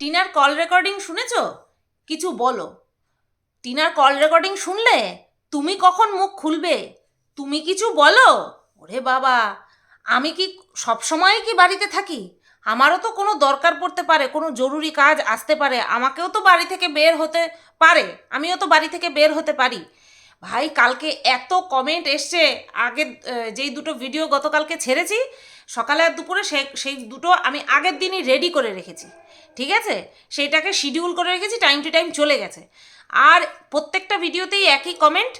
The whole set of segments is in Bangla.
টিনার কল রেকর্ডিং শুনেছ? কিছু বলো। টিনার কল রেকর্ডিং শুনলে তুমি কখন মুখ খুলবে? তুমি কিছু বলো? ওরে বাবা, আমি কি সবসময় কি বাড়িতে থাকি? আমারও তো কোনো দরকার পড়তে পারে, কোনো জরুরি কাজ আসতে পারে। আমাকেও তো বাড়ি থেকে বের হতে পারে, আমিও তো বাড়ি থেকে বের হতে পারি। ভাই, কালকে এত কমেন্ট এসছে। আগে যেই দুটো ভিডিও গতকালকে ছেড়েছি সকালে আর দুপুরে সে, সেই দুটো আমি আগের দিনই রেডি করে রেখেছি, ঠিক আছে? সেইটাকে শিডিউল করে রেখেছি টাইম টু টাইম চলে গেছে। আর প্রত্যেকটা ভিডিওতেই একই কমেন্ট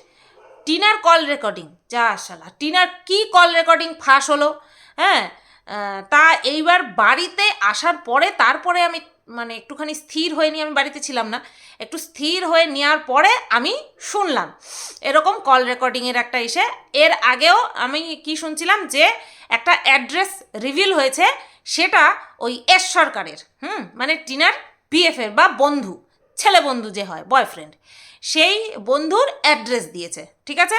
টিনার কল রেকর্ডিং যা শালা টিনার কি কল রেকর্ডিং ফাঁস হলো হ্যাঁ? তা এইবার বাড়িতে আসার পরে, তারপরে আমি মানে একটুখানি স্থির হয়ে নিয়ে, আমি বাড়িতে ছিলাম না, একটু স্থির হয়ে নেওয়ার পরে আমি শুনলাম। এরকম কল রেকর্ডিংয়ের একটা এসে, এর আগেও আমি কি শুনছিলাম যে একটা অ্যাড্রেস রিভিল হয়েছে, সেটা ওই এস সরকারের, হুম মানে টিনার বিএফের বা বন্ধু, ছেলে বন্ধু যে হয়, বয়ফ্রেন্ড, সেই বন্ধুর অ্যাড্রেস দিয়েছে, ঠিক আছে?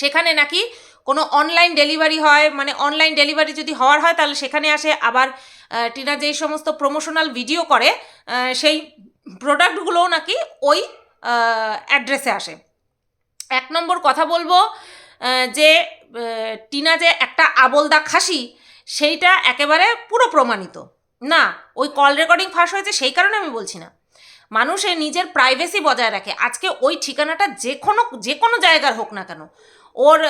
সেখানে নাকি কোনো অনলাইন ডেলিভারি হয় মানে অনলাইন ডেলিভারি যদি হওয়ার হয়, তাহলে সেখানে আসে, আবার টিনা যেই সমস্ত প্রমোশনাল ভিডিও করে সেই প্রোডাক্টগুলোও নাকি ওই অ্যাড্রেসে আসে। এক নম্বর কথা বলব যে টিনা যে একটা আবলদা খাসি, সেইটা একেবারে পুরো প্রমাণিত। না, ওই কল রেকর্ডিং ফাঁস হয়েছে, সেই কারণে আমি বলছি না। মানুষের নিজের প্রাইভেসি বজায় রাখে। আজকে ওই ঠিকানাটা যে কোনো যে কোনো জায়গার হোক না কেন, ওর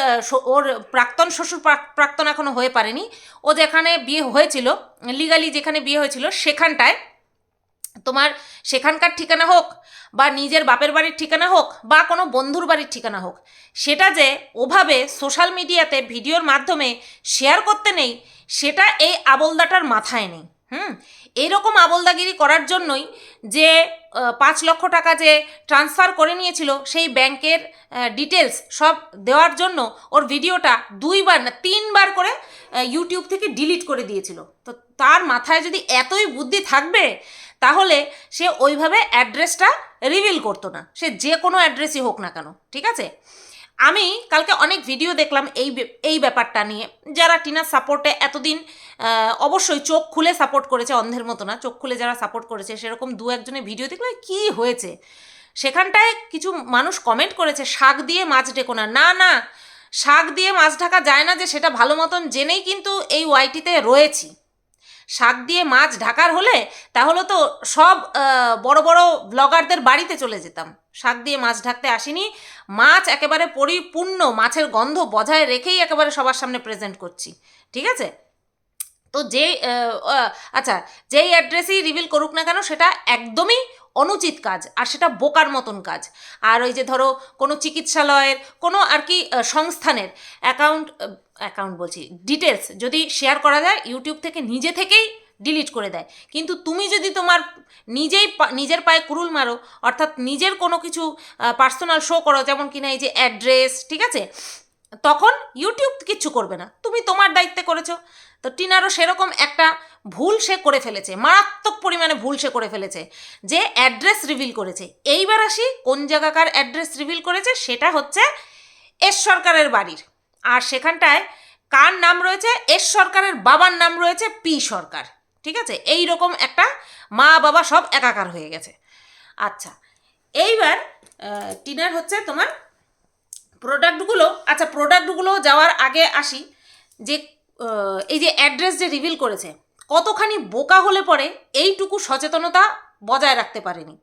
ওর প্রাক্তন শ্বশুর প্রাক- প্রাক্তন এখনও হয়ে পারেনি। ও যেখানে বিয়ে হয়েছিল লিগালি যেখানে বিয়ে হয়েছিল, সেখানটায় তোমার সেখানকার ঠিকানা হোক বা নিজের বাপের বাড়ির ঠিকানা হোক বা কোনো বন্ধুর বাড়ির ঠিকানা হোক, সেটা যে ওভাবে সোশ্যাল মিডিয়াতে ভিডিওর মাধ্যমে শেয়ার করতে নেই, সেটা এই আবলদাটার মাথায় নেই। হুম? এইরকম আবলদাগিরি করার জন্যই যে পাঁচ লক্ষ টাকা যে ট্রান্সফার করে নিয়েছিল, সেই ব্যাংকের ডিটেলস সব দেওয়ার জন্য ওর ভিডিওটা দুইবার না, তিনবার করে ইউটিউব থেকে ডিলিট করে দিয়েছিল। তো তার মাথায় যদি এতই বুদ্ধি থাকবে তাহলে সে ওইভাবে অ্যাড্রেসটা রিভিল করতো না। সে যে কোনো অ্যাড্রেসই হোক না কেন, ঠিক আছে? আমি কালকে অনেক ভিডিও দেখলাম এই এই ব্যাপারটা নিয়ে। যারা টিনার সাপোর্টে এতদিন অবশ্যই চোখ খুলে সাপোর্ট করেছে, অন্ধের মতো না, চোখ খুলে যারা সাপোর্ট করেছে, সেরকম দু একজনের ভিডিও দেখলে কি হয়েছে? সেখানটায় কিছু মানুষ কমেন্ট করেছে, শাক দিয়ে মাছ ডেকো না। না না, শাক দিয়ে মাছ ঢাকা যায় না যে সেটা ভালো মতন জেনেই কিন্তু এই ওয়াইটিতে রয়েছি। শাক দিয়ে মাছ ঢাকার হলে তাহলে তো সব বড় বড় ব্লগারদের বাড়িতে চলে যেতাম। শাক দিয়ে মাছ ঢাকতে আসিনি। মাছ একেবারে পরিপূর্ণ মাছের গন্ধ বজায় রেখেই একেবারে সবার সামনে প্রেজেন্ট করছি। ঠিক আছে? তো যে আচ্ছা যেই অ্যাড্রেসই রিভিল করুক না কেন, সেটা একদমই অনুচিত কাজ আর সেটা বোকার মতন কাজ। আর ওই যে ধরো কোনো চিকিৎসালয়ের, কোনো আর কি সংস্থানের অ্যাকাউন্ট অ্যাকাউন্ট বলছি। ডিটেলস যদি শেয়ার করা যায় ইউটিউব থেকে নিজে থেকেই ডিলিট করে দেয়। কিন্তু তুমি যদি তোমার নিজেই নিজের পায়ে কুরুল মারো, অর্থাৎ নিজের কোনো কিছু পার্সোনাল শো করো, যেমন কিনা এই যে অ্যাড্রেস ঠিক আছে? তখন ইউটিউব কিচ্ছু করবে না। তুমি তোমার দায়িত্বে করেছ। তো টিনারও সেরকম একটা ভুল সে করে ফেলেছে। মারাত্মক পরিমাণে ভুল সে করে ফেলেছে, যে অ্যাড্রেস রিভিল করেছে। এইবার আসি কোন জায়গাকার অ্যাড্রেস রিভিল করেছে, সেটা হচ্ছে এস সরকারের বাড়ির। আর সেখানটায় কার নাম রয়েছে? এস সরকারের বাবার নাম রয়েছে পি সরকার। ঠিক আছে? এই রকম একটা মা বাবা সব একাকার হয়ে গেছে। আচ্ছা এইবার টিনার হচ্ছে তোমার প্রোডাক্টগুলো। আচ্ছা প্রোডাক্টগুলো যাওয়ার আগে আসি। যে এই যে অ্যাড্রেস যে রিভিল করেছে, কতখানি বোকা হলে পরে এইটুকু সচেতনতা বজায় রাখতে পারেনি।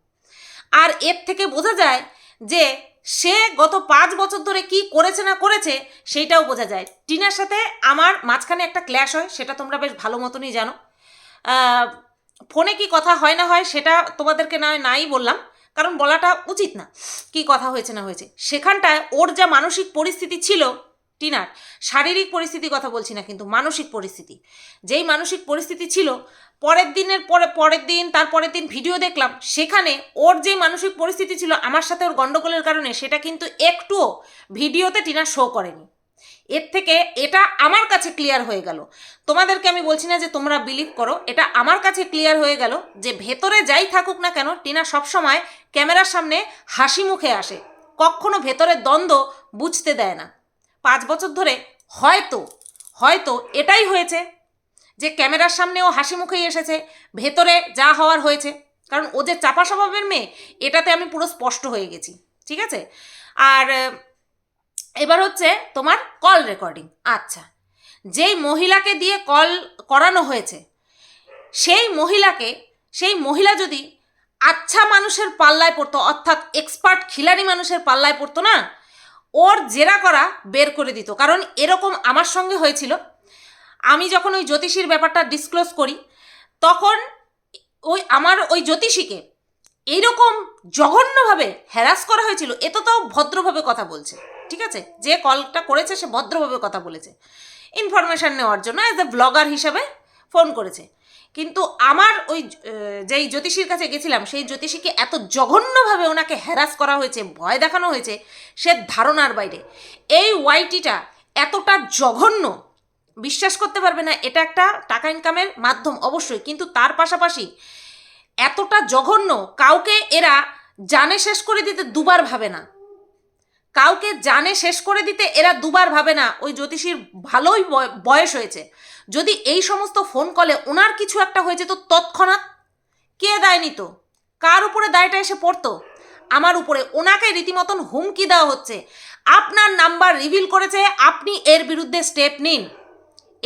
আর এর থেকে বোঝা যায় যে সে গত পাঁচ বছর ধরে কি করেছে না করেছে সেইটাও বোঝা যায়। টিনার সাথে আমার মাঝখানে একটা ক্ল্যাশ হয়, সেটা তোমরা বেশ ভালো মতনই জানো। ফোনে কি কথা হয় না হয় সেটা তোমাদেরকে নয় নাই বললাম, কারণ বলাটা উচিত না কি কথা হয়েছে না হয়েছে। সেখানটায় ওর যা মানসিক পরিস্থিতি ছিল টিনার, শারীরিক পরিস্থিতির কথা বলছি না কিন্তু মানসিক পরিস্থিতি, যেই মানসিক পরিস্থিতি ছিল পরের দিনের পরে, পরের দিন তার পরের দিন ভিডিও দেখলাম, সেখানে ওর যে মানসিক পরিস্থিতি ছিল, আমার সাথে ওর গণ্ডগোলের কারণে, সেটা কিন্তু একটুও ভিডিওতে টিনা শো করেনি। এর থেকে এটা আমার কাছে ক্লিয়ার হয়ে গেল। তোমাদেরকে আমি বলছি না যে তোমরা বিলিভ করো, এটা আমার কাছে ক্লিয়ার হয়ে গেল যে ভেতরে যাই থাকুক না কেন, টিনা সবসময় ক্যামেরার সামনে হাসি মুখে আসে। কখনো ভেতরের দ্বন্দ্ব বুঝতে দেয় না। পাঁচ বছর ধরে হয়তো হয়তো এটাই হয়েছে যে ক্যামেরার সামনে ও হাসি মুখেই এসেছে, ভেতরে যা হওয়ার হয়েছে। কারণ ও যে চাপা স্বভাবের মেয়ে, এটাতে আমি পুরো স্পষ্ট হয়ে গেছি, ঠিক আছে? আর এবার হচ্ছে তোমার কল রেকর্ডিং আচ্ছা যেই মহিলাকে দিয়ে কল করানো হয়েছে, সেই মহিলাকে, সেই মহিলা যদি আচ্ছা মানুষের পাল্লায় পড়তো, অর্থাৎ এক্সপার্ট খিলাড়ি মানুষের পাল্লায় পড়তো না, ওর জেরা করা বের করে দিত। কারণ এরকম আমার সঙ্গে হয়েছিল। আমি যখন ওই জ্যোতিষীর ব্যাপারটা ডিসক্লোজ করি, তখন ওই আমার ওই জ্যোতিষীকে এইরকম জঘন্যভাবে হ্যারাস করা হয়েছিল, এ তো তাও ভদ্রভাবে কথা বলছে, ঠিক আছে? যে কলটা করেছে সে ভদ্রভাবে কথা বলেছে। ইনফরমেশান নেওয়ার জন্য অ্যাজ এ ব্লগার হিসাবে ফোন করেছে। কিন্তু আমার ওই যেই জ্যোতিষীর কাছে গেছিলাম, সেই জ্যোতিষীকে এত জঘন্যভাবে ওনাকে হ্যারাস করা হয়েছে, ভয় দেখানো হয়েছে, সে ধারণার বাইরে। এই ওয়াইটিটা এতটা জঘন্য বিশ্বাস করতে পারবে না, এটা একটা টাকা ইনকামের মাধ্যম, অবশ্যই। কিন্তু তার পাশাপাশি এতটা জঘন্য, কাউকে এরা জানে শেষ করে দিতে দুবার ভাবে না। কাউকে জানে শেষ করে দিতে এরা দুবার ভাবে না, ওই জ্যোতিষীর ভালোই বয়- বয়স হয়েছে। যদি এই সমস্ত ফোন কলে ওনার কিছু একটা হয়েছে, তো তৎক্ষণাৎ কে দায় নিত? কার উপরে দায়টা এসে পড়তো? আমার উপরে। ওনাকে রীতিমতন হুমকি দেওয়া হচ্ছে। আপনার নাম্বার রিভিল করেছে, আপনি এর বিরুদ্ধে স্টেপ নিন।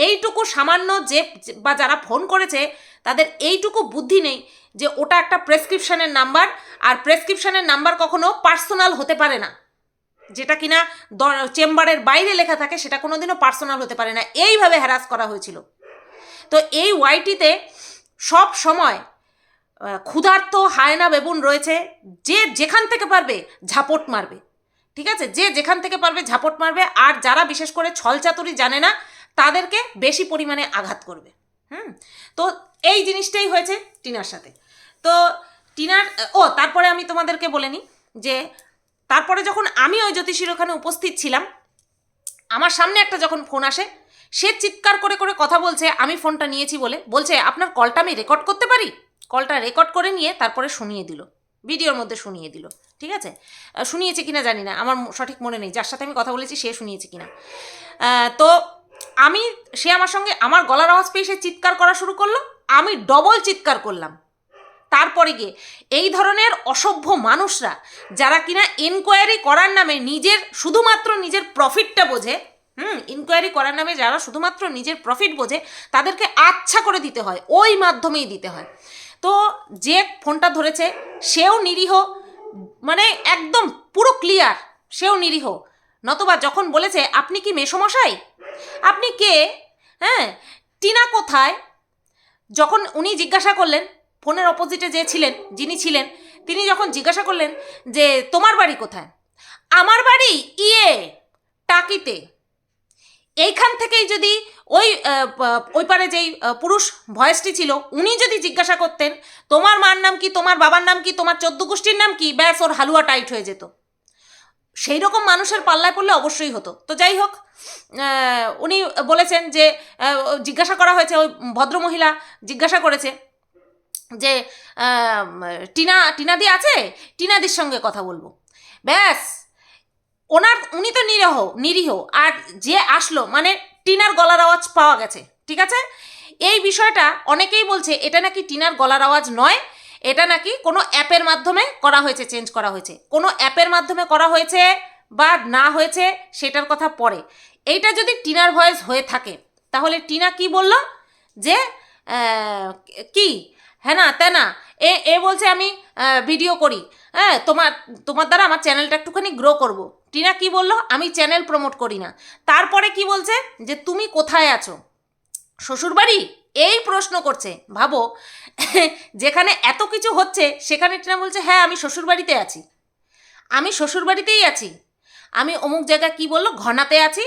এইটুকু সামান্য যে বা যারা ফোন করেছে, তাদের এইটুকু বুদ্ধি নেই যে ওটা একটা প্রেসক্রিপশনের নাম্বার, আর প্রেসক্রিপশনের নাম্বার কখনো পার্সোনাল হতে পারে না। যেটা কিনা চেম্বারের বাইরে লেখা থাকে, সেটা কোনোদিনও পার্সোনাল হতে পারে না। এইভাবে হ্যারাস করা হয়েছিল। তো এই ওয়াইটিতে সব সময় ক্ষুধার্ত, হায়না বেবুন রয়েছে, যে যেখান থেকে পারবে ঝাপট মারবে। ঠিক আছে? যে যেখান থেকে পারবে ঝাপট মারবে, আর যারা বিশেষ করে ছলচাতুরি জানে না তাদেরকে বেশি পরিমাণে আঘাত করবে। হুম? তো এই জিনিসটাই হয়েছে টিনার সাথে। তো টিনার, ও, তারপরে আমি তোমাদেরকে বলে নিই যে, তারপরে যখন আমি ওই জ্যোতিষীর ওখানে উপস্থিত ছিলাম, আমার সামনে একটা যখন ফোন আসে, সে চিৎকার করে করে কথা বলছে, আমি ফোনটা নিয়েছি বলে। বলছে, আপনার কলটা আমি রেকর্ড করতে পারি? কলটা রেকর্ড করে নিয়ে তারপরে শুনিয়ে দিল। ভিডিওর মধ্যে শুনিয়ে দিল। ঠিক আছে? শুনিয়েছে কিনা জানি না। আমার সঠিক মনে নেই। যার সাথে আমি কথা বলেছি, সে শুনিয়েছে কিনা। তো আমি, সে আমার সঙ্গে আমার গলার আওয়াজ পেয়ে সে চিৎকার করা শুরু করল, আমি ডবল চিৎকার করলাম। তারপরে গিয়ে এই ধরনের অসভ্য মানুষরা যারা কিনা এনকোয়ারি করার নামে নিজের, শুধুমাত্র নিজের প্রফিটটা বোঝে, হুম ইনকোয়ারি করার নামে যারা শুধুমাত্র নিজের প্রফিট বোঝে, তাদেরকে আচ্ছা করে দিতে হয়, ওই মাধ্যমেই দিতে হয়। তো যে ফোনটা ধরেছে, সেও নিরীহ মানে একদম পুরো ক্লিয়ার সেও নিরীহ। নতবা যখন বলেছে, আপনি কি মেসমশাই? আপনি কে? হ্যাঁ টিনা কোথায়? যখন উনি জিজ্ঞাসা করলেন, ফোনের অপোজিটে যে ছিলেন, যিনি ছিলেন, তিনি যখন জিজ্ঞাসা করলেন যে, তোমার বাড়ি কোথায়? আমার বাড়ি ইয়ে টাকিতে। এইখান থেকেই যদি ওই ওই পারে যেই পুরুষ ভয়েসটি ছিল, উনি যদি জিজ্ঞাসা করতেন, তোমার মার নাম কি? তোমার বাবার নাম কি? তোমার চোদ্দ গোষ্ঠীর নাম কি? ব্যাস, ওর হালুয়া টাইট হয়ে যেত। সেই রকম মানুষের পাল্লায় পড়লে অবশ্যই হতো। তো যাই হোক উনি বলেছেন যে জিজ্ঞাসা করা হয়েছে, ওই ভদ্রমহিলা জিজ্ঞাসা করেছে যে টিনা, টিনাদি আছে? টিনাদির সঙ্গে কথা বলব। ব্যাস, ওনার, উনি তো নিরীহ নিরীহ। আর যে আসলো মানে টিনার গলার আওয়াজ পাওয়া গেছে, ঠিক আছে? এই বিষয়টা অনেকেই বলছে, এটা নাকি টিনার গলার আওয়াজ নয় এটা নাকি কোনো অ্যাপের মাধ্যমে করা হয়েছে, চেঞ্জ করা হয়েছে। কোনো অ্যাপের মাধ্যমে করা হয়েছে বা না হয়েছে, সেটার কথা পরে। এইটা যদি টিনার ভয়েস হয়ে থাকে, তাহলে টিনা কি বলল? যে কি? হ্যাঁ না তাই না। এ এ বলছে আমি ভিডিও করি। হ্যাঁ তোমার তোমার দ্বারা আমার চ্যানেলটা একটুখানি গ্রো করব। টিনা কি বলল? আমি চ্যানেল প্রমোট করি না। তারপরে কি বলছে? যে, তুমি কোথায় আছো? শ্বশুরবাড়ি? এই প্রশ্ন করছে ভাবো যেখানে এত কিছু হচ্ছে সেখানে টিনা বলছে হ্যাঁ আমি শ্বশুরবাড়িতে আছি। আমি শ্বশুরবাড়িতেই আছি। আমি অমুক জায়গায় কি বলল? ঘনাতে আছি।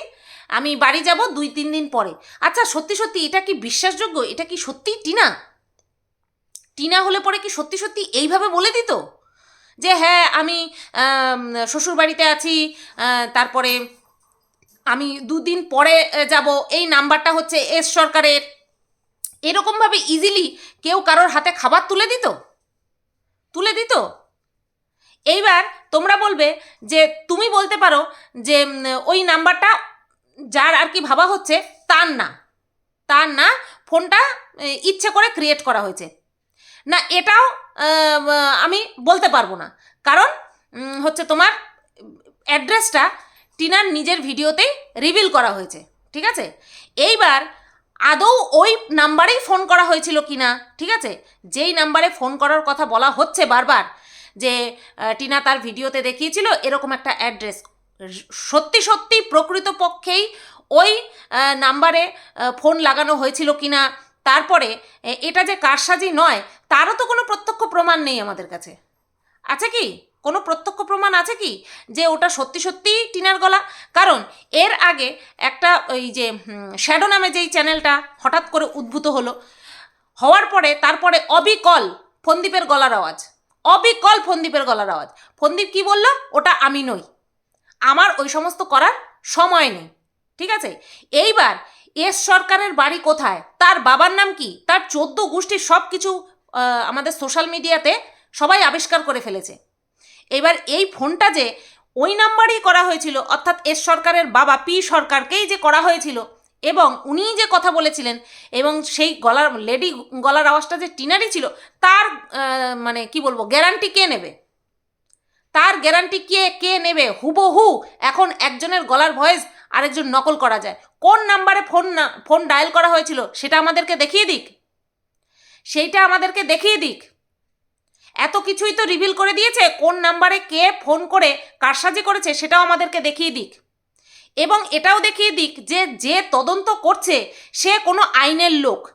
আমি বাড়ি যাব দুই তিন দিন পরে। আচ্ছা সত্যি সত্যি এটা কি বিশ্বাসযোগ্য? এটা কি সত্যি টিনা? টিনা হলে পরে কি সত্যি সত্যি এইভাবে বলে দিত? যে হ্যাঁ আম, শ্বশুরবাড়িতে আছি তারপরে আমি দুদিন পরে যাব এই নাম্বারটা হচ্ছে এস সরকারের। এরকমভাবে ইজিলি কেউ কারোর হাতে খাবার তুলে দিত? তুলে দিত? এইবার তোমরা বলবে যে, তুমি বলতে পারো যে ওই নাম্বারটা যার আর কি ভাবা হচ্ছে তার না। তার না, ফোনটা ইচ্ছে করে ক্রিয়েট করা হয়েছে। না, এটাও আমি বলতে পারব না। কারণ হচ্ছে তোমার অ্যাড্রেসটা টিনার নিজের ভিডিওতেই রিভিল করা হয়েছে। ঠিক আছে? এইবার আদৌ ওই নাম্বারেই ফোন করা হয়েছিল কি না ঠিক আছে? যেই নাম্বারে ফোন করার কথা বলা হচ্ছে বারবার, যে টিনা তার ভিডিওতে দেখিয়েছিল, এরকম একটা অ্যাড্রেস। সত্যি সত্যি প্রকৃতপক্ষেই ওই নাম্বারে ফোন লাগানো হয়েছিল কি না তারপরে এটা যে কারসাজি নয়, তারও তো কোনো প্রত্যক্ষ প্রমাণ নেই আমাদের কাছে। আছে কি? কোনো প্রত্যক্ষ প্রমাণ আছে কি যে ওটা সত্যি সত্যিই টিনার গলা? কারণ এর আগে একটা ওই যে শ্যাডো নামে যেই চ্যানেলটা হঠাৎ করে উদ্ভূত হলো, হওয়ার পরে তারপরে অবিকল ফন্দীপের গলার আওয়াজ। অবিকল ফন্দীপের গলার আওয়াজ। ফন্দীপ কি বলল? ওটা আমি নই। আমার ওই সমস্ত করার সময় নেই। ঠিক আছে? এইবার এস সরকারের বাড়ি কোথায়? তার বাবার নাম কি? তার চোদ্দ গোষ্ঠীর সব কিছু আমাদের সোশ্যাল মিডিয়াতে সবাই আবিষ্কার করে ফেলেছে। এবার এই ফোনটা যে ওই নাম্বারেই করা হয়েছিল, অর্থাৎ এস সরকারের বাবা পি সরকারকেই যে করা হয়েছিল এবং উনিই যে কথা বলেছিলেন এবং সেই গলার, লেডি গলার আওয়াজটা যে টিনারই ছিল, তার মানে কি বলব, গ্যারান্টি কে নেবে? তার গ্যারান্টি কে কে নেবে? হুবহু এখন একজনের গলার ভয়েস আরেকজন নকল করা যায়। কোন নাম্বারে ফোন না, ফোন ডায়াল করা হয়েছিল সেটা আমাদেরকে দেখিয়ে দিক। সেইটা আমাদেরকে দেখিয়ে দিক। এত কিছুই তো রিভিল করে দিয়েছে, কোন নাম্বারে কে ফোন করে কারসাজি করেছে সেটাও আমাদেরকে দেখিয়ে দিক। এবং এটাও দেখিয়ে দিক যে যে তদন্ত করছে, সে কোনো আইনের লোক।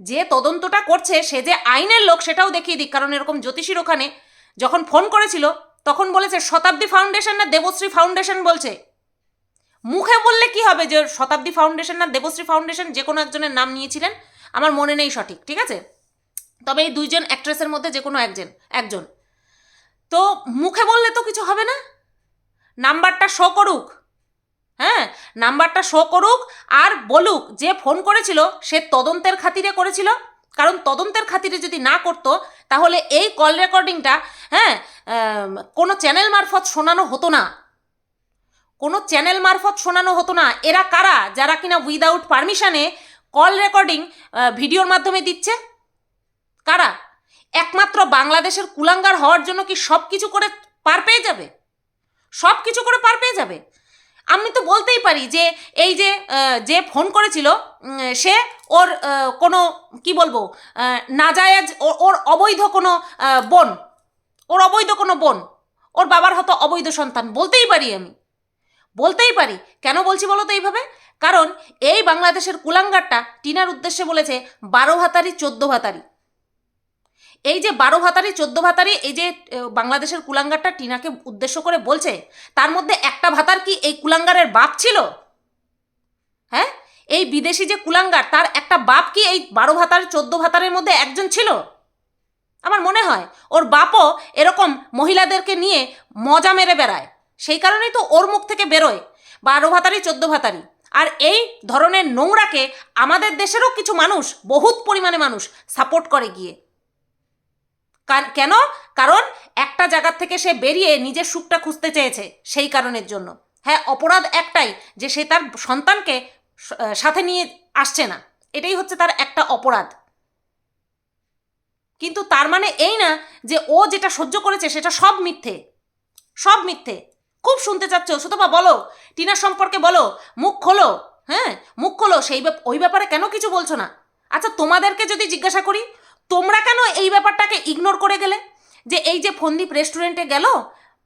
যে তদন্তটা করছে, সে যে আইনের লোক, সেটাও দেখিয়ে দিক। কারণ এরকম জ্যোতিষীর ওখানে যখন ফোন করেছিল, তখন বলেছে, শতাব্দী ফাউন্ডেশন না, দেবশ্রী ফাউন্ডেশন বলছে। মুখে বললে কি হবে যে, শতাব্দী ফাউন্ডেশন না, দেবশ্রী ফাউন্ডেশন যে কোনো একজনের নাম নিয়েছিলেন? আমার মনে নেই সঠিক, ঠিক আছে? তবে এই দুইজন অ্যাক্ট্রেসের মধ্যে যে কোনো একজন একজন। তো মুখে বললে তো কিছু হবে না। নাম্বারটা শো করুক। হ্যাঁ নাম্বারটা শো করুক আর বলুক যে ফোন করেছিল, সে তদন্তের খাতিরে করেছিল। কারণ তদন্তের খাতিরে যদি না করতো, তাহলে এই কল রেকর্ডিংটা হ্যাঁ কোনো চ্যানেল মারফত শোনানো হতো না। কোনো চ্যানেল মারফত শোনানো হতো না। এরা কারা? যারা কিনা উইদাউট পারমিশনে কল রেকর্ডিং ভিডিওর মাধ্যমে দিচ্ছে? কারা? একমাত্র বাংলাদেশের কুলাঙ্গার হওয়ার জন্য কি সব কিছু করে পার পেয়ে যাবে? সব কিছু করে পার পেয়ে যাবে? আমি তো বলতেই পারি যে, এই যে যে ফোন করেছিল সে ওর কোনো, কি বলব নাজায়েজ ওর অবৈধ কোনো বোন, ওর অবৈধ কোনো বোন, ওর বাবার হয়তো অবৈধ সন্তান, বলতেই পারি আমি। বলতেই পারি। কেন বলছি বলো তো এইভাবে? কারণ এই বাংলাদেশের কুলাঙ্গারটা টিনার উদ্দেশ্যে বলেছে, বারো ভাতারি, চোদ্দ ভাতারি। এই যে বারো ভাতারি, চোদ্দ ভাতারি, এই যে বাংলাদেশের কুলাঙ্গারটা টিনাকে উদ্দেশ্য করে বলছে, তার মধ্যে একটা ভাতার কি এই কুলাঙ্গারের বাপ ছিল? হ্যাঁ? এই বিদেশি যে কুলাঙ্গার, তার একটা বাপ কি এই বারো ভাতার, চোদ্দ ভাতারের মধ্যে একজন ছিল? আমার মনে হয়, ওর বাপও এরকম মহিলাদেরকে নিয়ে মজা মেরে বেড়ায়। সেই কারণেই তো ওর মুখ থেকে বেরোয়, বারো ভাতারি, চোদ্দ ভাতারি। আর এই ধরনের নোংরাকে আমাদের দেশেরও কিছু মানুষ, বহুত পরিমাণে মানুষ সাপোর্ট করে গিয়ে। কেন? কারণ একটা জায়গা থেকে সে বেরিয়ে নিজের সুখটা খুঁজতে চেয়েছে সেই কারণের জন্য। হ্যাঁ অপরাধ একটাই যে সে তার সন্তানকে সাথে নিয়ে আসছে না। এটাই হচ্ছে তার একটা অপরাধ। কিন্তু তার মানে এই না যে ও যেটা সহ্য করেছে সেটা সব মিথ্যে। সব মিথ্যে। খুব শুনতে চাচ্ছ? সুতপা, বলো। টিনার সম্পর্কে বলো। মুখ খোলো। হ্যাঁ মুখ খোলো। সেই ওই ব্যাপারে কেন কিছু বলছো না? আচ্ছা তোমাদেরকে যদি জিজ্ঞাসা করি তোমরা কেন এই ব্যাপারটাকে ইগনোর করে গেলে? যে এই যে ফন্দীপ রেস্টুরেন্টে গেল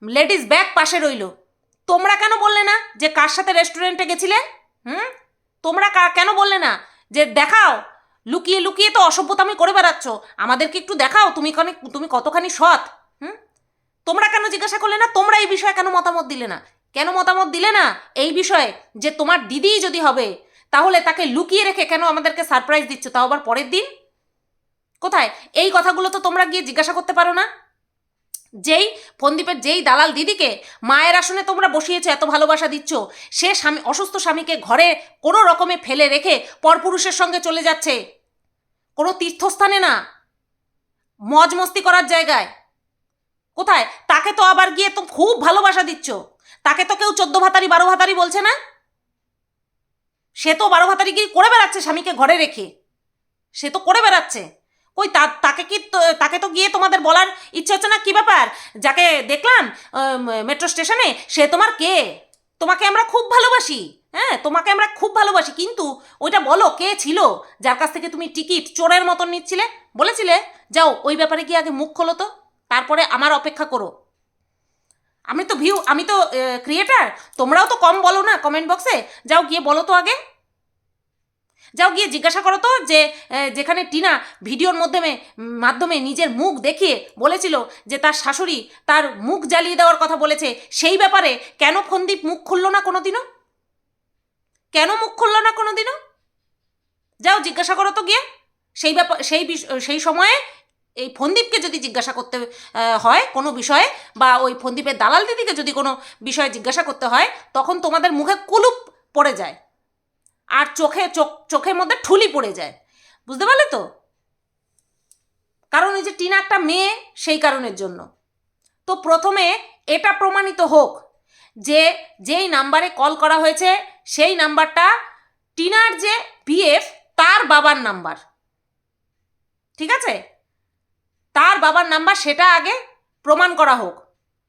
লেডিস ব্যাগ পাশে রইল। তোমরা কেন বললে না যে কার সাথে রেস্টুরেন্টে গেছিলে? হুম? তোমরা কেন বললে না যে দেখাও, লুকিয়ে লুকিয়ে তো অসভ্যতামি করে বেড়াচ্ছ। আমাদেরকে একটু দেখাও তুমি কানে তুমি কতখানি সৎ। হুম? তোমরা কেন জিজ্ঞাসা করলে না? তোমরা এই বিষয়ে কেন মতামত দিলে না? কেন মতামত দিলে না এই বিষয়ে যে তোমার দিদিই যদি হবে, তাহলে তাকে লুকিয়ে রেখে কেন আমাদেরকে সারপ্রাইজ দিচ্ছ? তাও আবার পরের দিন? কোথায়? এই কথাগুলো তো তোমরা গিয়ে জিজ্ঞাসা করতে পারো না। যেই ফন্দীপের যেই দালাল দিদিকে মায়ের আসনে তোমরা বসিয়েছো, এত ভালোবাসা দিচ্ছ, সে স্বামী, অসুস্থ স্বামীকে ঘরে কোনো রকমে ফেলে রেখে পরপুরুষের সঙ্গে চলে যাচ্ছে। কোনো তীর্থস্থানে না। মজ মস্তি করার জায়গায়। কোথায়? তাকে তো আবার গিয়ে তো খুব ভালোবাসা দিচ্ছ। তাকে তো কেউ চোদ্দ ভাতারি, বারো ভাতারি বলছে না? সে তো বারো ভাতারি গিয়ে করে বেড়াচ্ছে স্বামীকে ঘরে রেখে। সে তো করে বেড়াচ্ছে। ওই তা, তাকে কি তাকে তো গিয়ে তোমাদের বলার ইচ্ছে হচ্ছে না? কি ব্যাপার? যাকে দেখলাম মেট্রো স্টেশনে, সে তোমার কে? তোমাকে আমরা খুব ভালোবাসি হ্যাঁ? তোমাকে আমরা খুব ভালোবাসি, কিন্তু ওইটা বলো কে ছিল যার কাছ থেকে তুমি টিকিট চোরের মতন নিচ্ছিলে? বলেছিলে? যাও, ওই ব্যাপারে গিয়ে আগে মুখ খোলো তো, তারপরে আমার অপেক্ষা করো। আমি তো ভিউ আমি তো ক্রিয়েটার তোমরাও তো কম বলো না কমেন্ট বক্সে যাও গিয়ে বলো তো আগে। যাও গিয়ে জিজ্ঞাসা করো তো যে যেখানে টিনা ভিডিওর মাধ্যমে মাধ্যমে নিজের মুখ দেখিয়ে বলেছিল যে তার শাশুড়ি তার মুখ জ্বালিয়ে দেওয়ার কথা বলেছে, সেই ব্যাপারে কেন ফন্দীপ মুখ খুললো না কোনোদিনও? কেন মুখ খুললো না কোনোদিনও? যাও জিজ্ঞাসা করো তো গিয়ে, সেই ব্যাপার সেই সেই সময়ে এই ফন্দীপকে যদি জিজ্ঞাসা করতে হয় কোনো বিষয়ে বা ওই ফন্দীপের দালাল দিদিকে যদি কোনো বিষয়ে জিজ্ঞাসা করতে হয়, তখন তোমাদের মুখে কুলুপ পড়ে যায়। আর চোখে, চোখ, চোখের মধ্যে ঠুলি পড়ে যায়। বুঝতে পারলে তো? কারণ এই যে টিনা একটা মেয়ে, সেই কারণের জন্য। তো প্রথমে এটা প্রমাণিত হোক যে যেই নাম্বারে কল করা হয়েছে, সেই নাম্বারটা টিনার যে বিএফ, তার বাবার নাম্বার। ঠিক আছে? তার বাবার নাম্বার সেটা আগে প্রমাণ করা হোক।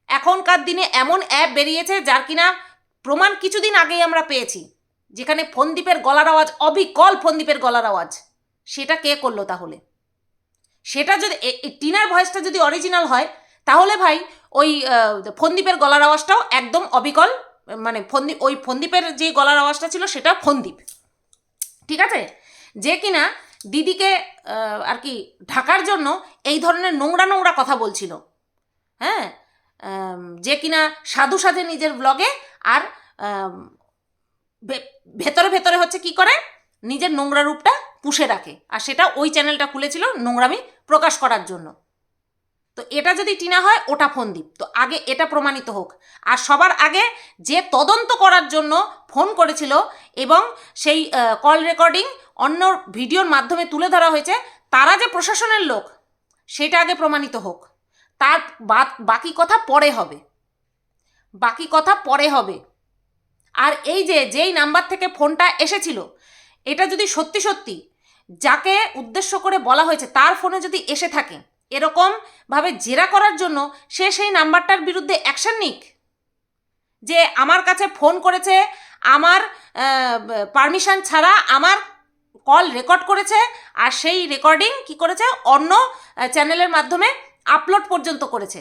এখনকার দিনে এমন অ্যাপ বেরিয়েছে যার কিনা প্রমাণ কিছুদিন আগেই আমরা পেয়েছি। যেখানে ফন্দীপের গলার আওয়াজ, অবিকল ফন্দীপের গলার আওয়াজ, সেটা কে করল তাহলে? সেটা যদি টিনার ভয়েসটা যদি অরিজিনাল হয়, তাহলে ভাই ওই ফন্দীপের গলার আওয়াজটাও একদম অবিকল মানে ফন্দীপ ওই ফন্দীপের যে গলার আওয়াজটা ছিল সেটা ফন্দীপ। ঠিক আছে? যে কিনা দিদিকে আর কি ঢাকার জন্য এই ধরনের নোংরা নোংরা কথা বলছিল। হ্যাঁ? যে কিনা সাধু সাধে নিজের ব্লগে আর ভেতরে ভেতরে হচ্ছে কি করে? নিজের নোংরা রূপটা পুষে রাখে। আর সেটা ওই চ্যানেলটা খুলেছিল নোংরামি প্রকাশ করার জন্য। তো এটা যদি টিনা হয়, ওটা ফোনদীপ। তো আগে এটা প্রমাণিত হোক। আর সবার আগে যে তদন্ত করার জন্য ফোন করেছিল এবং সেই কল রেকর্ডিং অন্য ভিডিওর মাধ্যমে তুলে ধরা হয়েছে, তারা যে প্রশাসনের লোক, সেটা আগে প্রমাণিত হোক। তার বাকি কথা পরে হবে। বাকি কথা পরে হবে। আর এই যে, যেই নাম্বার থেকে ফোনটা এসেছিল, এটা যদি সত্যি সত্যি যাকে উদ্দেশ্য করে বলা হয়েছে, তার ফোনে যদি এসে থাকে, এরকম ভাবে জেরা করার জন্য সে সেই নাম্বারটার বিরুদ্ধে অ্যাকশন নিক? যে আমার কাছে ফোন করেছে, আমার পারমিশন ছাড়া আমার কল রেকর্ড করেছে, আর সেই রেকর্ডিং কি করেছে? অন্য চ্যানেলের মাধ্যমে আপলোড পর্যন্ত করেছে।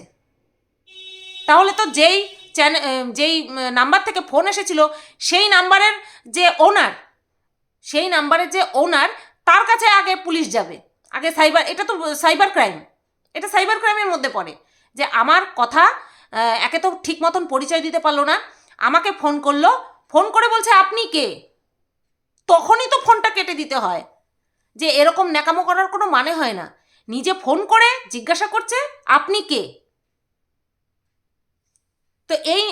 তাহলে তো যেই চ্যানেল যেই নাম্বার থেকে ফোন এসেছিল, সেই নাম্বারের যে ওনার সেই নাম্বারের যে ওনার তার কাছে আগে পুলিশ যাবে। আগে সাইবার এটা তো সাইবার ক্রাইম এটা সাইবার ক্রাইমের মধ্যে পড়ে। যে আমার কথা একে তো ঠিক মতন পরিচয় দিতে পারল না, আমাকে ফোন করল, ফোন করে বলছে, আপনি কে? তখনই তো ফোনটা কেটে দিতে হয়। যে এরকম ন্যাকামো করার কোনো মানে হয় না। নিজে ফোন করে জিজ্ঞাসা করছে, আপনি কে? তো এই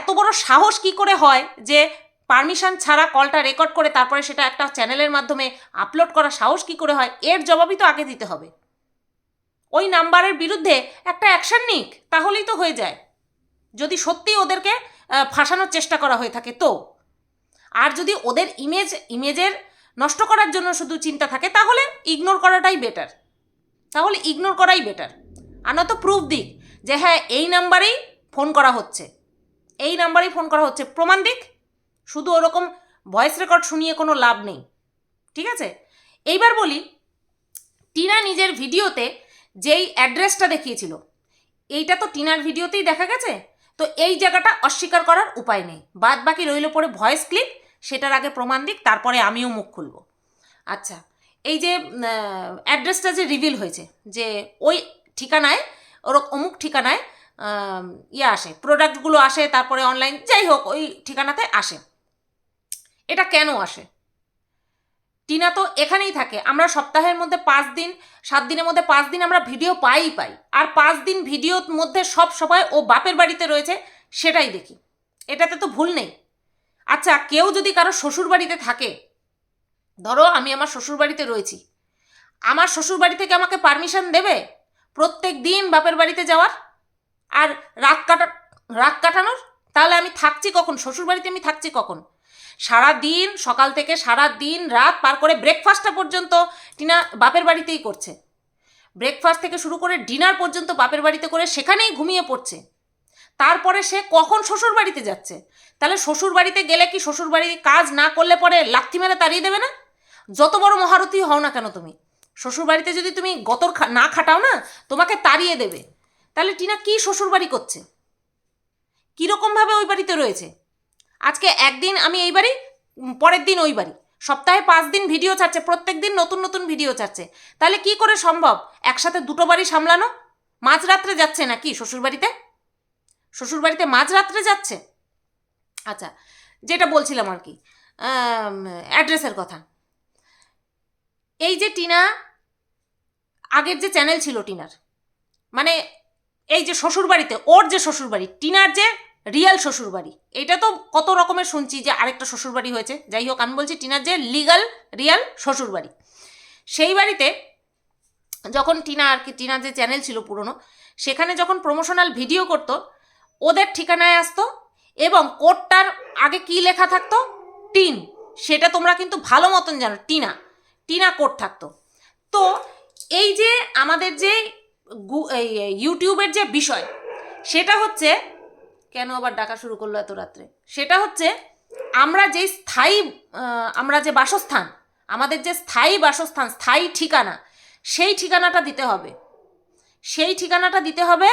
এত বড় সাহস কি করে হয় যে পারমিশন ছাড়া কলটা রেকর্ড করে তারপরে সেটা একটা চ্যানেলের মাধ্যমে আপলোড করা সাহস কি করে হয়? এর জবাবই তো আগে দিতে হবে। ওই নাম্বারের বিরুদ্ধে একটা অ্যাকশন নিক, তাহলেই তো হয়ে যায়। যদি সত্যি ওদেরকে ফাঁসানোর চেষ্টা করা হয়ে থাকে তো। আর যদি ওদের ইমেজ ইমেজের নষ্ট করার জন্য শুধু চিন্তা থাকে, তাহলে ইগনোর করাটাই বেটার তাহলে ইগনোর করাই বেটার আর নয়তো প্রুফ দিক যে হ্যাঁ এই নাম্বারেই ফোন করা হচ্ছে। এই নাম্বারেই ফোন করা হচ্ছে। প্রমাণ দিক। শুধু ওরকম ভয়েস রেকর্ড শুনিয়ে কোনো লাভ নেই। ঠিক আছে? এইবার বলি, টিনা নিজের ভিডিওতে যেই অ্যাড্রেসটা দেখিয়েছিল, এইটা তো টিনার ভিডিওতেই দেখা গেছে। তো এই জায়গাটা অস্বীকার করার উপায় নেই। বাদ বাকি রইল পরে ভয়েস ক্লিপ, সেটার আগে প্রমাণ দিক, তারপরে আমিও মুখ খুলব। আচ্ছা এই যে অ্যাড্রেসটা যে রিভিল হয়েছে, যে ওই ঠিকানায়, ওর অমুক ঠিকানায় ইয়ে আসে প্রোডাক্টগুলো আসে, তারপরে অনলাইন যাই হোক, ওই ঠিকানাতে আসে। এটা কেন আসে? টিনা তো এখানেই থাকে। আমরা সপ্তাহের মধ্যে পাঁচ দিন, সাত দিনের মধ্যে পাঁচ দিন আমরা ভিডিও পাই পাই। আর পাঁচ দিন ভিডিওর মধ্যে সব সময় ও বাপের বাড়িতে রয়েছে, সেটাই দেখি। এটাতে তো ভুল নেই। আচ্ছা কেউ যদি কারও শ্বশুর বাড়িতে থাকে, ধরো আমি আমার শ্বশুর বাড়িতে রয়েছি। আমার শ্বশুর বাড়ি থেকে আমাকে পারমিশন দেবে প্রত্যেক দিন বাপের বাড়িতে যাওয়ার? আর রাত কাটা, রাত কাটানোর? তাহলে আমি থাকছি কখন? শ্বশুর বাড়িতে আমি থাকছি কখন? সারা দিন সকাল থেকে সারা দিন রাত পার করে ব্রেকফাস্টটা পর্যন্ত টিনা বাপের বাড়িতেই করছে। ব্রেকফাস্ট থেকে শুরু করে ডিনার পর্যন্ত বাপের বাড়িতে করে সেখানেই ঘুমিয়ে পড়ছে। তারপরে সে কখন শ্বশুর বাড়িতে যাচ্ছে? তাহলে শ্বশুর বাড়িতে গেলে কি শ্বশুর বাড়ির কাজ না করলে পরে লাথি মেরে তাড়িয়ে দেবে না? যত বড় মহারথী হও না কেন তুমি? শ্বশুর বাড়িতে যদি তুমি গতর না খাটাও না, তোমাকে তাড়িয়ে দেবে। তাহলে টিনা কি শ্বশুর বাড়ি করছে কীরকমভাবে ওই বাড়িতে রয়েছে? আজকে একদিন আমি এই বাড়ি পরের দিন ওই বাড়ি। সপ্তাহে পাঁচ দিন ভিডিও ছাড়ছে, প্রত্যেক দিন নতুন নতুন ভিডিও ছাড়ছে। তাহলে কি করে সম্ভব? একসাথে দুটো বাড়ি সামলানো? মাঝরাত্রে যাচ্ছে না কি শ্বশুরবাড়িতে? শ্বশুরবাড়িতে মাঝরাত্রে যাচ্ছে? আচ্ছা যেটা বলছিলাম আর কি অ্যাড্রেসের কথা। এই যে টিনা, আগের যে চ্যানেল ছিল টিনার মানে এই যে শ্বশুরবাড়িতে, ওর যে শ্বশুরবাড়ি, টিনার যে রিয়েল শ্বশুরবাড়ি, এটা তো কত রকমের শুনছি যে আরেকটা শ্বশুরবাড়ি হয়েছে। যাই হোক, আমি বলছি টিনার যে লিগাল রিয়াল শ্বশুরবাড়ি। সেই বাড়িতে যখন টিনা আর কি, টিনার যে চ্যানেল ছিল পুরনো, সেখানে যখন প্রমোশনাল ভিডিও করতো, ওদের ঠিকানায় আসতো এবং কোডটার আগে কি লেখা থাকতো? টিন। সেটা তোমরা কিন্তু ভালো মতন জানো, টিনা। টিনা কোড থাকতো। তো এই যে আমাদের যে ইউটিউবের যে বিষয়, সেটা হচ্ছে, কেন আবার ডাকা শুরু করল এত রাত্রে? সেটা হচ্ছে, আমরা যে স্থায়ী আমরা যে বাসস্থান, আমাদের যে স্থায়ী বাসস্থান, স্থায়ী ঠিকানা, সেই ঠিকানাটা দিতে হবে। সেই ঠিকানাটা দিতে হবে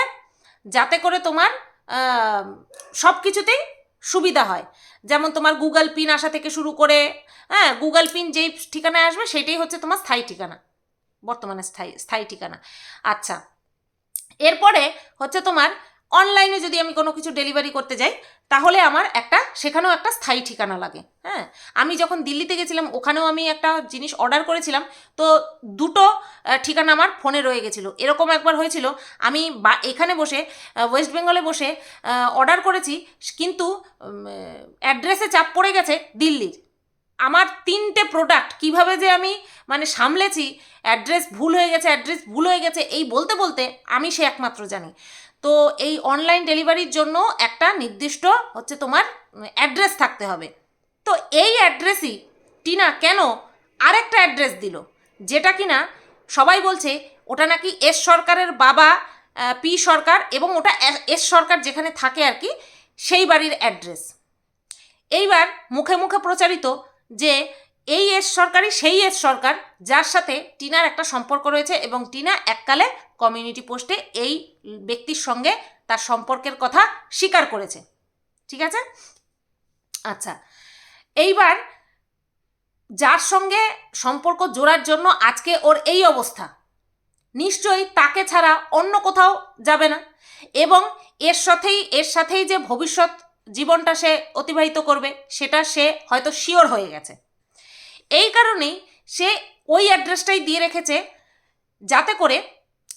যাতে করে তোমার সব কিছুতেই সুবিধা হয়। যেমন তোমার গুগল পিন আসা থেকে শুরু করে হ্যাঁ গুগল পিন যেই ঠিকানায় আসবে, সেটাই হচ্ছে তোমার স্থায়ী ঠিকানা। বর্তমানে স্থায়ী স্থায়ী ঠিকানা। আচ্ছা এরপরে হচ্ছে তোমার অনলাইনে যদি আমি কোনো কিছু ডেলিভারি করতে যাই, তাহলে আমার একটা, সেখানেও একটা স্থায়ী ঠিকানা লাগে হ্যাঁ? আমি যখন দিল্লিতে গেছিলাম, ওখানেও আমি একটা জিনিস অর্ডার করেছিলাম, তো দুটো ঠিকানা আমার ফোনে রয়ে গেছিল। এরকম একবার হয়েছিল, আমি বা, এখানে বসে ওয়েস্ট বেঙ্গলে বসে অর্ডার করেছি, কিন্তু অ্যাড্রেসে চাপ পড়ে গেছে দিল্লির। আমার তিনটে প্রোডাক্ট কীভাবে যে আমি মানে সামলেছি অ্যাড্রেস ভুল হয়ে গেছে অ্যাড্রেস ভুল হয়ে গেছে, এই বলতে বলতে আমি সে একমাত্র জানি। তো এই অনলাইন ডেলিভারির জন্য একটা নির্দিষ্ট হচ্ছে তোমার অ্যাড্রেস থাকতে হবে। তো এই অ্যাড্রেসই টিনা কেন আরেকটা অ্যাড্রেস দিল? যেটা কিনা সবাই বলছে, ওটা নাকি এস সরকারের বাবা পি সরকার এবং ওটা এস সরকার যেখানে থাকে আর কি, সেই বাড়ির অ্যাড্রেস এইবার মুখে মুখে প্রচারিত যে এই এস সরকারই সেই এস সরকার যার সাথে টিনার একটা সম্পর্ক রয়েছে এবং টিনা এককালে কমিউনিটি পোস্টে এই ব্যক্তির সঙ্গে তার সম্পর্কের কথা স্বীকার করেছে। ঠিক আছে? আচ্ছা এইবার যার সঙ্গে সম্পর্ক জোড়ার জন্য আজকে ওর এই অবস্থা। নিশ্চয়ই তাকে ছাড়া অন্য কোথাও যাবে না এবং এর সাথেই এর সাথেই যে ভবিষ্যৎ জীবনটা সে অতিবাহিত করবে, সেটা সে হয়তো শিওর হয়ে গেছে। এই কারণেই সে ওই অ্যাড্রেসটাই দিয়ে রেখেছে যাতে করে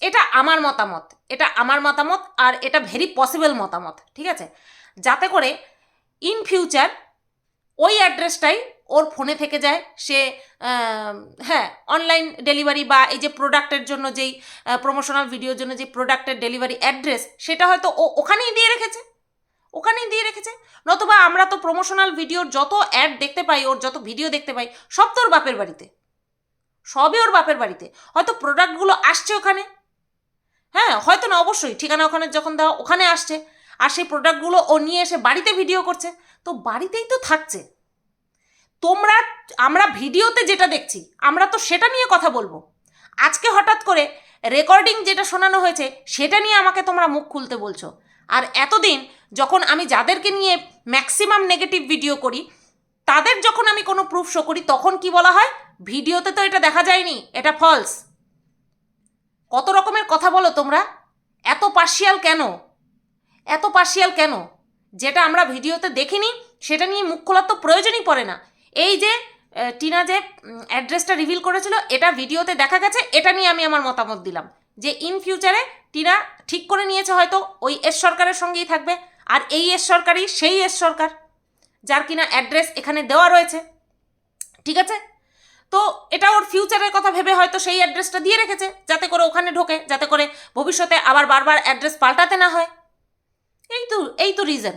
এটা আমার মতামত, এটা আমার মতামত আর এটা ভেরি পসিবল মতামত, ঠিক আছে? যাতে করে ইন ফিউচার ওই অ্যাড্রেসটাই ওর ফোনে থেকে যায়, সে হ্যাঁ অনলাইন ডেলিভারি বা এই যে প্রোডাক্টের জন্য যেই প্রমোশনাল ভিডিওর জন্য যে প্রোডাক্টের ডেলিভারি অ্যাড্রেস সেটা হয়তো ও ওখানেই দিয়ে রেখেছে। ওখানেই দিয়ে রেখেছে। নতুবা আমরা তো প্রমোশনাল ভিডিওর যত অ্যাড দেখতে পাই, ওর যত ভিডিও দেখতে পাই, সব তো ওর বাপের বাড়িতে। সবই ওর বাপের বাড়িতে। হয়তো প্রোডাক্টগুলো আসছে ওখানে। হ্যাঁ হয়তো না, অবশ্যই। ঠিকানা ওখানে যখন দেওয়া, ওখানে আসছে। আর সেই প্রোডাক্টগুলো ও নিয়ে এসে বাড়িতে ভিডিও করছে। তো বাড়িতেই তো থাকছে। তোমরা, আমরা ভিডিওতে যেটা দেখছি, আমরা তো সেটা নিয়ে কথা বলব। আজকে হঠাৎ করে রেকর্ডিং যেটা শোনানো হয়েছে, সেটা নিয়ে আমাকে তোমরা মুখ খুলতে বলছো। আর এতদিন যখন আমি যাদেরকে নিয়ে ম্যাক্সিমাম নেগেটিভ ভিডিও করি, তাদের যখন আমি কোনো প্রুফ শো করি, তখন কি বলা হয়? ভিডিওতে তো এটা দেখা যায়নি, এটা ফলস কত রকমের কথা বলো তোমরা? এত পার্শিয়াল কেন? এত পার্শিয়াল কেন? যেটা আমরা ভিডিওতে দেখিনি, সেটা নিয়ে মুখ খোলার তো প্রয়োজনই পড়ে না। এই যে টিনা যে অ্যাড্রেসটা রিভিল করেছিল, এটা ভিডিওতে দেখা গেছে, এটা নিয়ে আমি আমার মতামত দিলাম। যে ইন ফিউচারে টিনা ঠিক করে নিয়েছে হয়তো, ওই এস সরকারের সঙ্গেই থাকবে। আর এই এস সরকারই সেই এস সরকার, যার কিনা অ্যাড্রেস এখানে দেওয়া রয়েছে। ঠিক আছে? তো এটা ওর ফিউচারের কথা ভেবে হয়তো সেই অ্যাড্রেসটা দিয়ে রেখেছে, যাতে করে ওখানে ঢোকে, যাতে করে ভবিষ্যতে আবার বারবার অ্যাড্রেস পাল্টাতে না হয়। এই তো এই তো রিজন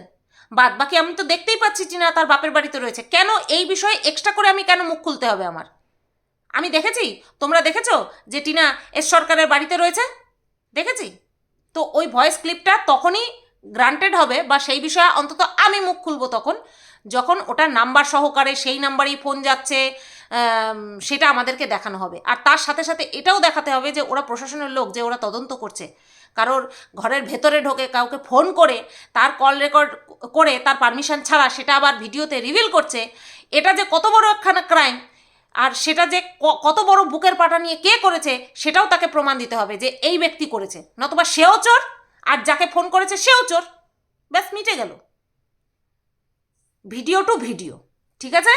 বাদ বাকি আমি তো দেখতেই পাচ্ছি টিনা তার বাপের বাড়িতে রয়েছে। কেন এই বিষয়ে এক্সট্রা করে আমি কেন মুখ খুলতে হবে আমার? আমি দেখেছি? তোমরা দেখেছ যে টিনা এস সরকারের বাড়িতে রয়েছে? দেখেছি? তো ওই ভয়েস ক্লিপটা তখনই গ্রান্টেড হবে, বা সেই বিষয়ে অন্তত আমি মুখ খুলবো তখন। যখন ওটা নাম্বার সহকারে সেই নাম্বারেই ফোন যাচ্ছে সেটা আমাদেরকে দেখানো হবে। আর তার সাথে সাথে এটাও দেখাতে হবে যে ওরা প্রশাসনের লোক, যে ওরা তদন্ত করছে। কারোর ঘরের ভেতরে ঢোকে কাউকে ফোন করে, তার কল রেকর্ড করে, তার পারমিশন ছাড়া সেটা আবার ভিডিওতে রিভিল করছে, এটা যে কত বড় একখানা ক্রাইম, আর সেটা যে কত বড় বুকের পাটা নিয়ে কে করেছে, সেটাও তাকে প্রমাণ দিতে হবে যে এই ব্যক্তি করেছে। নতুবা সেও চোর আর যাকে ফোন করেছে সেও চোর। ব্যাস, মিটে গেল। ভিডিও টু ভিডিও, ঠিক আছে?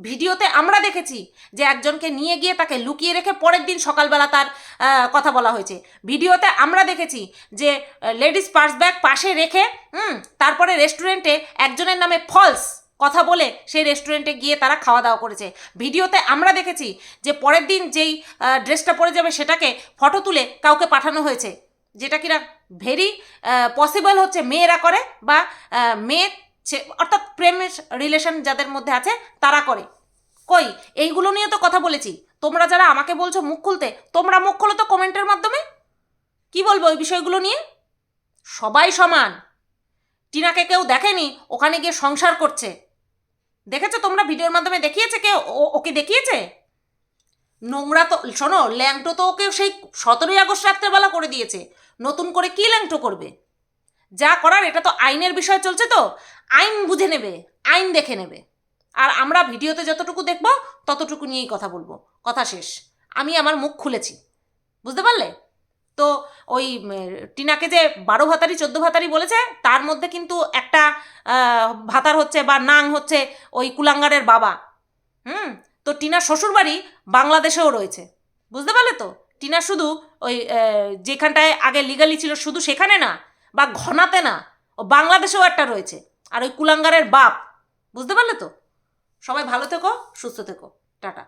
ভিডিওতে আমরা দেখেছি যে একজনকে নিয়ে গিয়ে তাকে লুকিয়ে রেখে পরের দিন সকালবেলা তার কথা বলা হয়েছে। ভিডিওতে আমরা দেখেছি যে লেডিস পার্স ব্যাগ পাশে রেখে, হুম, তারপরে রেস্টুরেন্টে একজনের নামে ফলস কথা বলে সেই রেস্টুরেন্টে গিয়ে তারা খাওয়া দাওয়া করেছে। ভিডিওতে আমরা দেখেছি যে পরের দিন যেই ড্রেসটা পরে যাবে সেটাকে ফটো তুলে কাউকে পাঠানো হয়েছে। যেটা কিনা ভেরি পসিবল হচ্ছে মেয়েরা করে বা মেয়ে অর্থাৎ প্রেমের রিলেশন যাদের মধ্যে আছে তারা করে। কই? এইগুলো নিয়ে তো কথা বলেছি। তোমরা যারা আমাকে বলছো মুখ খুলতে, তোমরা মুখ খোলো তো কমেন্টের মাধ্যমে। কি বলব ওই বিষয়গুলো নিয়ে? সবাই সমান। টিনাকে কেউ দেখেনি, ওখানে গিয়ে সংসার করছে। দেখেছ তোমরা ভিডিওর মাধ্যমে দেখিয়েছে ও- ওকে দেখিয়েছে? নোংরা তো, শোনো, ল্যাংটো তো ওকে সেই সতেরোই আগস্ট রাত্রেবেলা করে দিয়েছে। নতুন করে কি ল্যাংটো করবে? যা করার এটা তো আইনের বিষয় চলছে তো। আইন বুঝে নেবে, আইন দেখে নেবে। আর আমরা ভিডিওতে যতটুকু দেখব, ততটুকু নিয়েই কথা বলব। কথা শেষ। আমি আমার মুখ খুলেছি। বুঝতে পারলে? তো ওই টিনাকে যে বারো ভাতারি, চোদ্দ ভাতারি বলেছে, তার মধ্যে কিন্তু একটা ভাতার হচ্ছে বা নাং হচ্ছে ওই কুলাঙ্গারের বাবা। হুম? তো টিনার শ্বশুরবাড়ি বাংলাদেশেও রয়েছে। বুঝতে পারলে তো? টিনা শুধু ওই যেখানটায় আগে লিগালি ছিল শুধু সেখানে না, বা ঘনাতে না, ও বাংলাদেশেও একটা রয়েছে। আর ওই কুলাঙ্গারের বাপ, বুঝতে পারলে তো? সবাই ভালো থেকো, সুস্থ থেকো। টাটা।